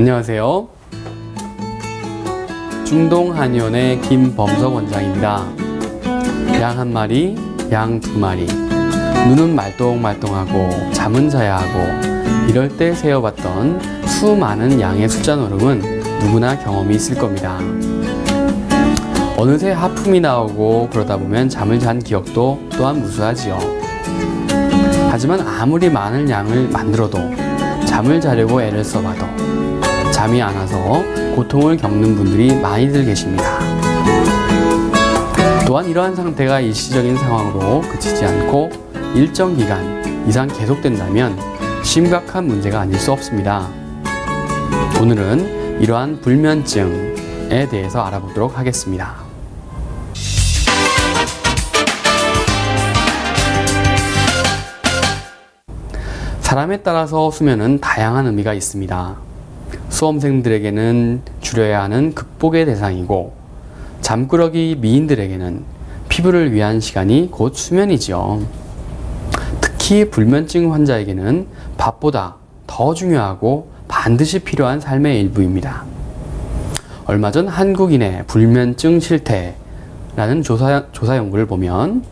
안녕하세요. 중동 한의원의 김범석 원장입니다. 양 한 마리, 양 두 마리. 눈은 말똥말똥하고 잠은 자야 하고 이럴 때 세어봤던 수많은 양의 숫자 노름은 누구나 경험이 있을 겁니다. 어느새 하품이 나오고 그러다 보면 잠을 잔 기억도 또한 무수하지요. 하지만 아무리 많은 양을 만들어도 잠을 자려고 애를 써봐도 잠이 안 와서 고통을 겪는 분들이 많이들 계십니다. 또한 이러한 상태가 일시적인 상황으로 그치지 않고 일정 기간 이상 계속된다면 심각한 문제가 아닐 수 없습니다. 오늘은 이러한 불면증에 대해서 알아보도록 하겠습니다. 사람에 따라서 수면은 다양한 의미가 있습니다. 수험생들에게는 줄여야 하는 극복의 대상이고 잠꾸러기 미인들에게는 피부를 위한 시간이 곧 수면이지요. 특히 불면증 환자에게는 밥보다 더 중요하고 반드시 필요한 삶의 일부입니다. 얼마 전 한국인의 불면증 실태라는 조사, 조사 연구를 보면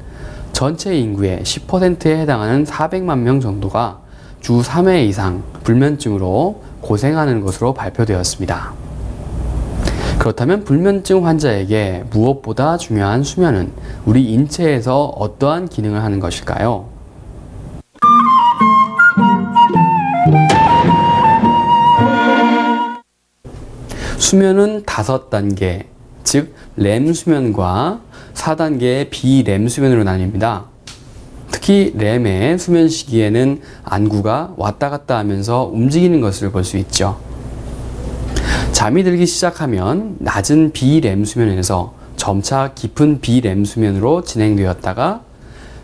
전체 인구의 10%에 해당하는 400만 명 정도가 주 3회 이상 불면증으로 고생하는 것으로 발표되었습니다. 그렇다면 불면증 환자에게 무엇보다 중요한 수면은 우리 인체에서 어떠한 기능을 하는 것일까요? 수면은 다섯 단계, 즉, 렘 수면과 4단계의 비렘 수면으로 나뉩니다. 특히 렘의 수면 시기에는 안구가 왔다 갔다 하면서 움직이는 것을 볼 수 있죠. 잠이 들기 시작하면 낮은 비렘 수면에서 점차 깊은 비렘 수면으로 진행되었다가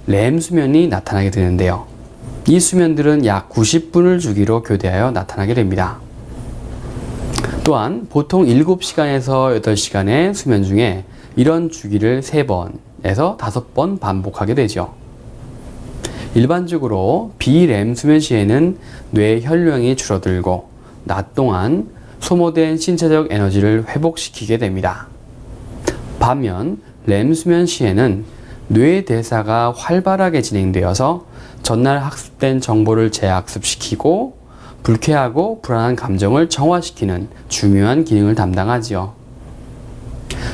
렘 수면이 나타나게 되는데요. 이 수면들은 약 90분을 주기로 교대하여 나타나게 됩니다. 또한 보통 7시간에서 8시간의 수면 중에 이런 주기를 3번에서 5번 반복하게 되죠. 일반적으로 비렘 수면 시에는 뇌 혈령이 줄어들고 낮 동안 소모된 신체적 에너지를 회복시키게 됩니다. 반면 렘 수면 시에는 뇌 대사가 활발하게 진행되어서 전날 학습된 정보를 재학습시키고 불쾌하고 불안한 감정을 정화시키는 중요한 기능을 담당하지요.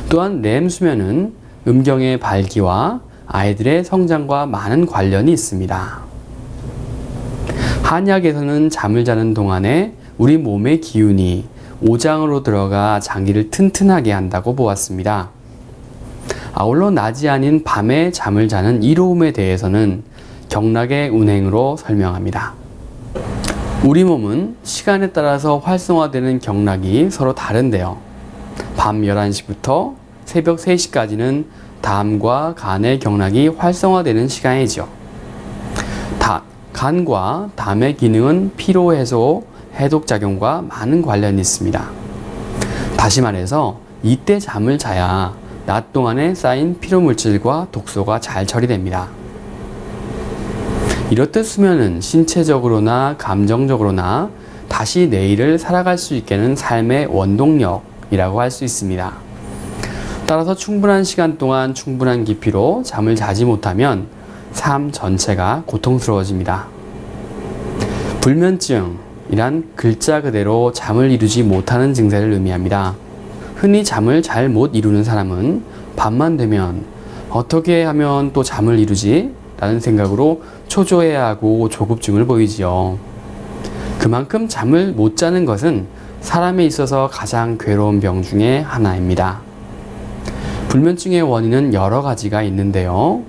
또한 렘 수면은 음경의 발기와 아이들의 성장과 많은 관련이 있습니다. 한약에서는 잠을 자는 동안에 우리 몸의 기운이 오장으로 들어가 장기를 튼튼하게 한다고 보았습니다. 아울러 낮이 아닌 밤에 잠을 자는 이로움에 대해서는 경락의 운행으로 설명합니다. 우리 몸은 시간에 따라서 활성화되는 경락이 서로 다른데요. 밤 11시부터 새벽 3시까지는 담과 간의 경락이 활성화되는 시간이죠. 다, 간과 담의 기능은 피로 해소, 해독 작용과 많은 관련이 있습니다. 다시 말해서 이때 잠을 자야 낮 동안에 쌓인 피로 물질과 독소가 잘 처리됩니다. 이렇듯 수면은 신체적으로나 감정적으로나 다시 내일을 살아갈 수 있게 하는 삶의 원동력이라고 할 수 있습니다. 따라서 충분한 시간 동안 충분한 깊이로 잠을 자지 못하면 삶 전체가 고통스러워집니다. 불면증이란 글자 그대로 잠을 이루지 못하는 증세를 의미합니다. 흔히 잠을 잘 못 이루는 사람은 밤만 되면 어떻게 하면 또 잠을 이루지? 라는 생각으로 초조해야 하고 조급증을 보이지요. 그만큼 잠을 못 자는 것은 사람에 있어서 가장 괴로운 병 중에 하나입니다. 불면증의 원인은 여러 가지가 있는데요.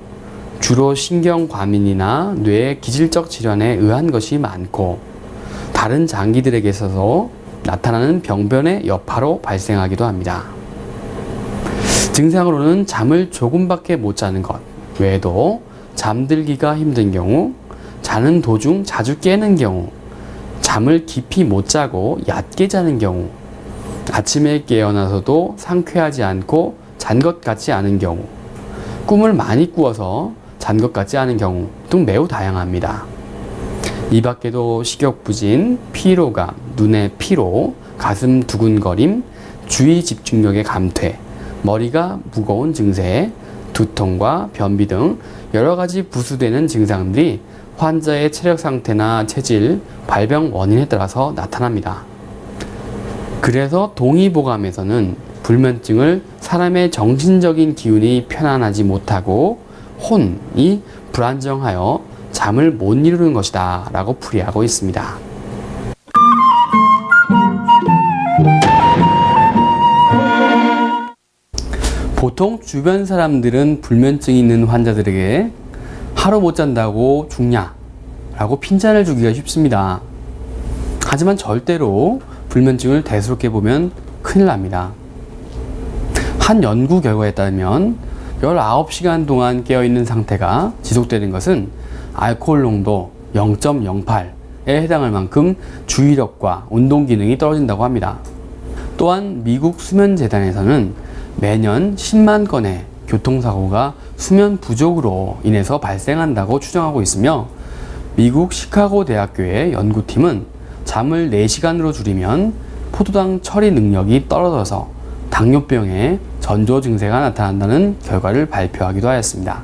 주로 신경과민이나 뇌 기질적 질환에 의한 것이 많고 다른 장기들에게 있어서 나타나는 병변의 여파로 발생하기도 합니다. 증상으로는 잠을 조금밖에 못 자는 것 외에도 잠들기가 힘든 경우, 자는 도중 자주 깨는 경우, 잠을 깊이 못 자고 얕게 자는 경우, 아침에 깨어나서도 상쾌하지 않고 잔 것 같지 않은 경우, 꿈을 많이 꾸어서 잔 것 같지 않은 경우 등 매우 다양합니다. 이 밖에도 식욕부진, 피로감, 눈의 피로, 가슴 두근거림, 주의 집중력의 감퇴, 머리가 무거운 증세, 두통과 변비 등 여러 가지 부수되는 증상들이 환자의 체력 상태나 체질, 발병 원인에 따라서 나타납니다. 그래서 동의보감에서는 불면증을 사람의 정신적인 기운이 편안하지 못하고 혼이 불안정하여 잠을 못 이루는 것이다 라고 풀이하고 있습니다. 보통 주변 사람들은 불면증이 있는 환자들에게 하루 못 잔다고 죽냐 라고 핀잔을 주기가 쉽습니다. 하지만 절대로 불면증을 대수롭게 보면 큰일 납니다. 한 연구 결과에 따르면 19시간 동안 깨어있는 상태가 지속되는 것은 알코올 농도 0.08에 해당할 만큼 주의력과 운동 기능이 떨어진다고 합니다. 또한 미국 수면재단에서는 매년 10만 건의 교통사고가 수면 부족으로 인해서 발생한다고 추정하고 있으며 미국 시카고 대학교의 연구팀은 잠을 4시간으로 줄이면 포도당 처리 능력이 떨어져서 당뇨병의 전조 증세가 나타난다는 결과를 발표하기도 하였습니다.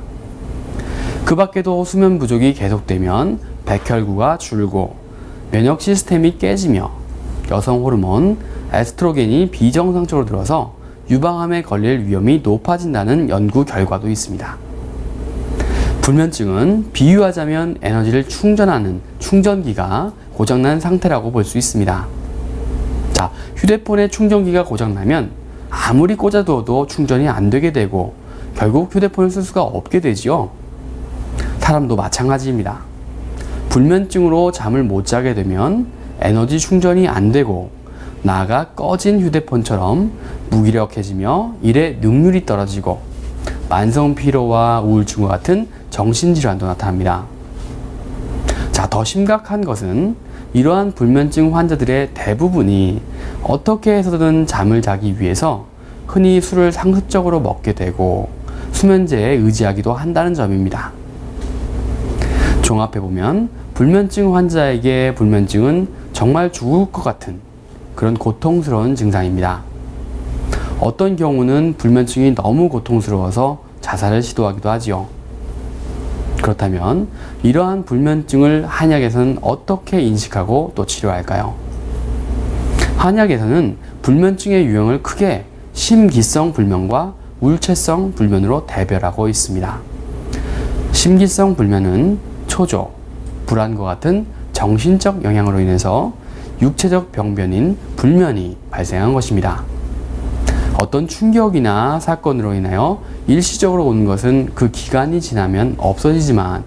그 밖에도 수면 부족이 계속되면 백혈구가 줄고 면역 시스템이 깨지며 여성 호르몬 에스트로겐이 비정상적으로 들어서 유방암에 걸릴 위험이 높아진다는 연구 결과도 있습니다. 불면증은 비유하자면 에너지를 충전하는 충전기가 고장난 상태라고 볼 수 있습니다. 자, 휴대폰의 충전기가 고장나면 아무리 꽂아두어도 충전이 안 되게 되고 결국 휴대폰을 쓸 수가 없게 되지요. 사람도 마찬가지입니다. 불면증으로 잠을 못 자게 되면 에너지 충전이 안 되고 나아가 꺼진 휴대폰처럼 무기력해지며 일의 능률이 떨어지고 만성 피로와 우울증과 같은 정신질환도 나타납니다. 자, 더 심각한 것은 이러한 불면증 환자들의 대부분이 어떻게 해서든 잠을 자기 위해서 흔히 술을 상습적으로 먹게 되고 수면제에 의지하기도 한다는 점입니다. 종합해보면 불면증 환자에게 불면증은 정말 죽을 것 같은 그런 고통스러운 증상입니다. 어떤 경우는 불면증이 너무 고통스러워서 자살을 시도하기도 하지요. 그렇다면 이러한 불면증을 한약에서는 어떻게 인식하고 또 치료할까요? 한약에서는 불면증의 유형을 크게 심기성 불면과 울체성 불면으로 대별하고 있습니다. 심기성 불면은 초조, 불안과 같은 정신적 영향으로 인해서 육체적 병변인 불면이 발생한 것입니다. 어떤 충격이나 사건으로 인하여 일시적으로 오는 것은 그 기간이 지나면 없어지지만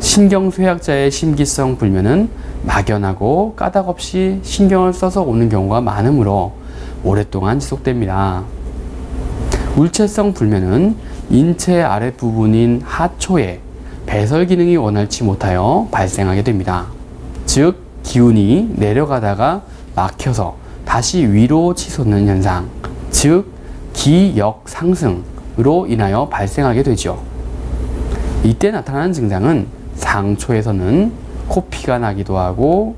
신경쇠약자의 심기성 불면은 막연하고 까닭없이 신경을 써서 오는 경우가 많으므로 오랫동안 지속됩니다. 울체성 불면은 인체 아랫부분인 하초에 배설 기능이 원활치 못하여 발생하게 됩니다. 즉, 기운이 내려가다가 막혀서 다시 위로 치솟는 현상, 즉, 기역 상승으로 인하여 발생하게 되죠. 이때 나타나는 증상은 상초에서는 코피가 나기도 하고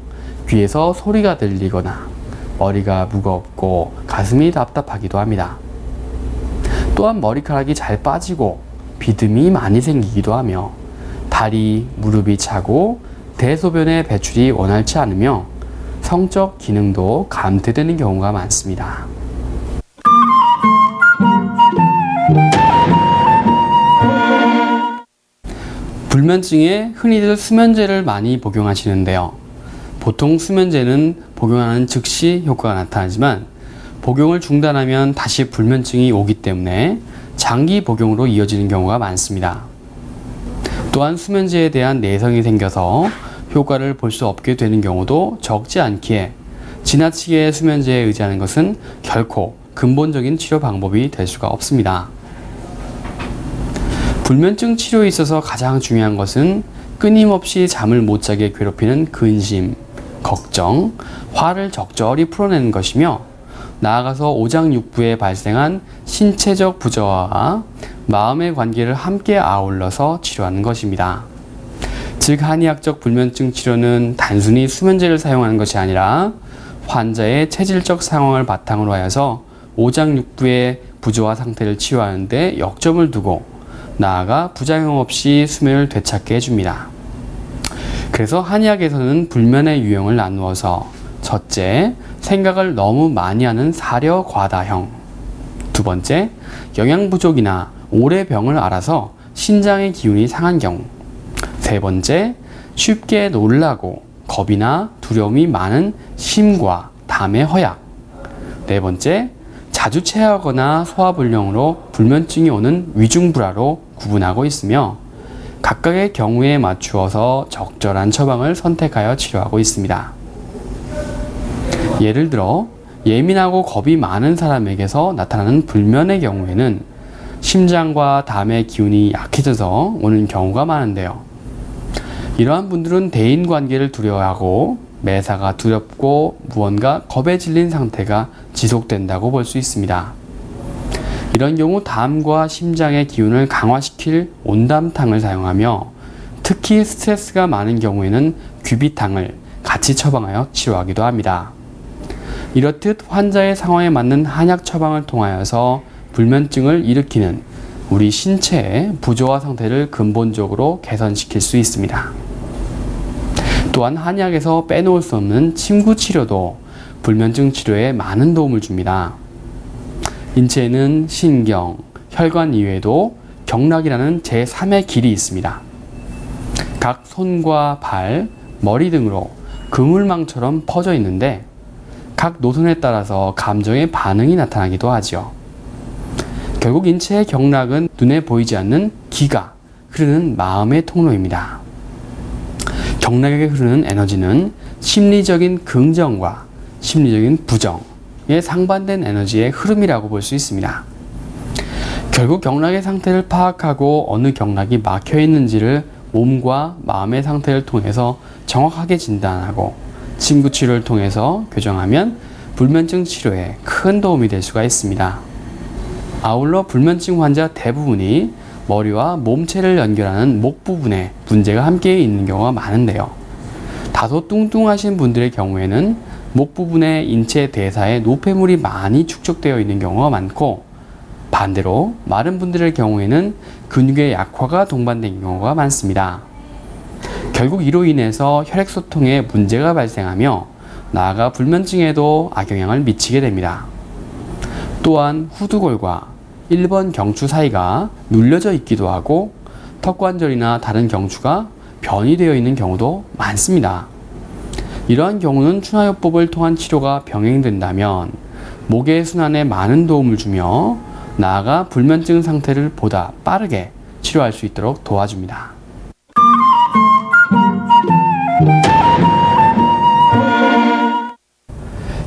귀에서 소리가 들리거나 머리가 무겁고 가슴이 답답하기도 합니다. 또한 머리카락이 잘 빠지고 비듬이 많이 생기기도 하며 다리, 무릎이 차고 대소변의 배출이 원활치 않으며 성적 기능도 감퇴되는 경우가 많습니다. 불면증에 흔히들 수면제를 많이 복용하시는데요. 보통 수면제는 복용하는 즉시 효과가 나타나지만 복용을 중단하면 다시 불면증이 오기 때문에 장기 복용으로 이어지는 경우가 많습니다. 또한 수면제에 대한 내성이 생겨서 효과를 볼 수 없게 되는 경우도 적지 않기에 지나치게 수면제에 의지하는 것은 결코 근본적인 치료 방법이 될 수가 없습니다. 불면증 치료에 있어서 가장 중요한 것은 끊임없이 잠을 못 자게 괴롭히는 근심, 걱정, 화를 적절히 풀어내는 것이며 나아가서 오장육부에 발생한 신체적 부저와 마음의 관계를 함께 아울러서 치료하는 것입니다. 즉 한의학적 불면증 치료는 단순히 수면제를 사용하는 것이 아니라 환자의 체질적 상황을 바탕으로 하여서 오장육부의 부조화 상태를 치유하는데 역점을 두고 나아가 부작용 없이 수면을 되찾게 해줍니다. 그래서 한의학에서는 불면의 유형을 나누어서 첫째, 생각을 너무 많이 하는 사려 과다형. 두 번째, 영양 부족이나 오래 병을 알아서 신장의 기운이 상한 경우. 세 번째, 쉽게 놀라고 겁이나 두려움이 많은 심과 담의 허약. 네 번째, 자주 체하거나 소화불량으로 불면증이 오는 위중불화로 구분하고 있으며 각각의 경우에 맞추어서 적절한 처방을 선택하여 치료하고 있습니다. 예를 들어 예민하고 겁이 많은 사람에게서 나타나는 불면의 경우에는 심장과 담의 기운이 약해져서 오는 경우가 많은데요. 이러한 분들은 대인 관계를 두려워하고 매사가 두렵고 무언가 겁에 질린 상태가 지속된다고 볼 수 있습니다. 이런 경우 담과 심장의 기운을 강화시킬 온담탕을 사용하며 특히 스트레스가 많은 경우에는 귀비탕을 같이 처방하여 치료하기도 합니다. 이렇듯 환자의 상황에 맞는 한약 처방을 통하여서 불면증을 일으키는 우리 신체의 부조화 상태를 근본적으로 개선시킬 수 있습니다. 또한 한약에서 빼놓을 수 없는 침구 치료도 불면증 치료에 많은 도움을 줍니다. 인체에는 신경, 혈관 이외에도 경락이라는 제3의 길이 있습니다. 각 손과 발, 머리 등으로 그물망처럼 퍼져 있는데 각 노선에 따라서 감정의 반응이 나타나기도 하지요. 결국 인체의 경락은 눈에 보이지 않는 기가 흐르는 마음의 통로입니다. 경락에게 흐르는 에너지는 심리적인 긍정과 심리적인 부정 에 상반된 에너지의 흐름이라고 볼 수 있습니다. 결국 경락의 상태를 파악하고 어느 경락이 막혀 있는지를 몸과 마음의 상태를 통해서 정확하게 진단하고 침구 치료를 통해서 교정하면 불면증 치료에 큰 도움이 될 수가 있습니다. 아울러 불면증 환자 대부분이 머리와 몸체를 연결하는 목 부분에 문제가 함께 있는 경우가 많은데요. 다소 뚱뚱하신 분들의 경우에는 목 부분에 인체 대사에 노폐물이 많이 축적되어 있는 경우가 많고 반대로 마른 분들의 경우에는 근육의 약화가 동반된 경우가 많습니다. 결국 이로 인해서 혈액소통에 문제가 발생하며 나아가 불면증에도 악영향을 미치게 됩니다. 또한 후두골과 1번 경추 사이가 눌려져 있기도 하고 턱관절이나 다른 경추가 변이 되어 있는 경우도 많습니다. 이러한 경우는 추나요법을 통한 치료가 병행된다면 목의 순환에 많은 도움을 주며 나아가 불면증 상태를 보다 빠르게 치료할 수 있도록 도와줍니다.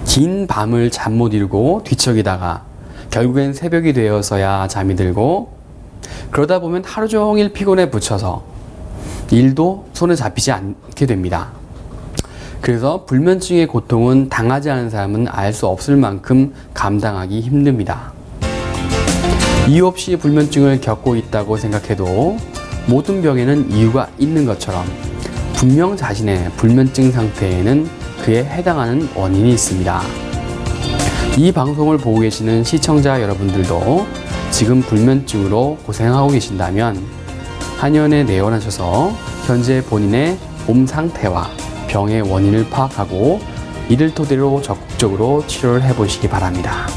긴 밤을 잠 못 이루고 뒤척이다가 결국엔 새벽이 되어서야 잠이 들고 그러다 보면 하루 종일 피곤에 붙여서 일도 손에 잡히지 않게 됩니다. 그래서 불면증의 고통은 당하지 않은 사람은 알 수 없을 만큼 감당하기 힘듭니다. 이유 없이 불면증을 겪고 있다고 생각해도 모든 병에는 이유가 있는 것처럼 분명 자신의 불면증 상태에는 그에 해당하는 원인이 있습니다. 이 방송을 보고 계시는 시청자 여러분들도 지금 불면증으로 고생하고 계신다면 한의원에 내원하셔서 현재 본인의 몸 상태와 병의 원인을 파악하고 이를 토대로 적극적으로 치료를 해보시기 바랍니다.